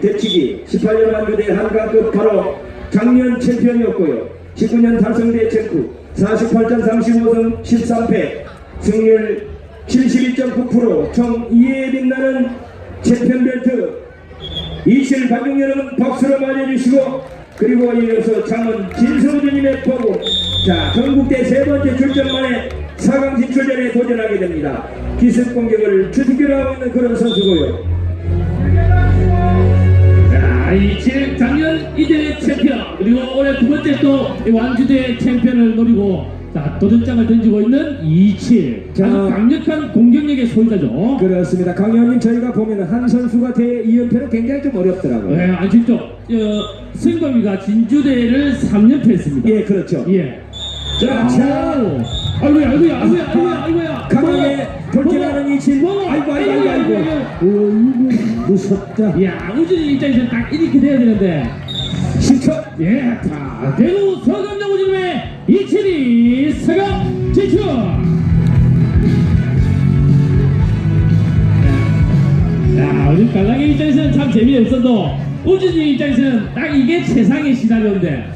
대치기 18년 만 교대 한강급 바로 작년 챔피언이었고요. 19년 달성대 챔프 48전 35승 13패 승률 72.9%총 2회에 빛나는 챔피언 벨트 이실 관중 여러분 박수로 맞아주시고 그리고 이어서 장은 진성준님의 포부 자 전국대 세 번째 출전만에 4강 진출전에 도전하게 됩니다. 기습 공격을 주특기로 하고 있는 그런 선수고요. 자, 이칠 작년 이대 챔피언 그리고 올해 두 번째 또이 완주대 챔피언을 노리고 자 도전장을 던지고 있는 이칠 자. 아주 강력한 공격력의 소유자죠. 그렇습니다. 강의원님 저희가 보면 한 선수가 대 2연패는 굉장히 좀 어렵더라고요. 네, 아 진짜 어, 승범이가 진주대를 3년 패했습니다. 예, 그렇죠. 예. 자, 자. 아이고야, 아이고야, 아이고야, 아이고야, 아이고야. 강하게 먹어, 돌진하는 이칠. 먹어. 아이고, 아이고. 어이구, 무섭다. 야, 우진이 입장에서 딱 이렇게 돼야 되는데. 10초. 예, 자, 대구 서감정 우진의 서감 진출. 야, 우리 갈랑이 입장에서는 참 재미없어도 우진이 입장에서는 딱 이게 최상의 시나리오인데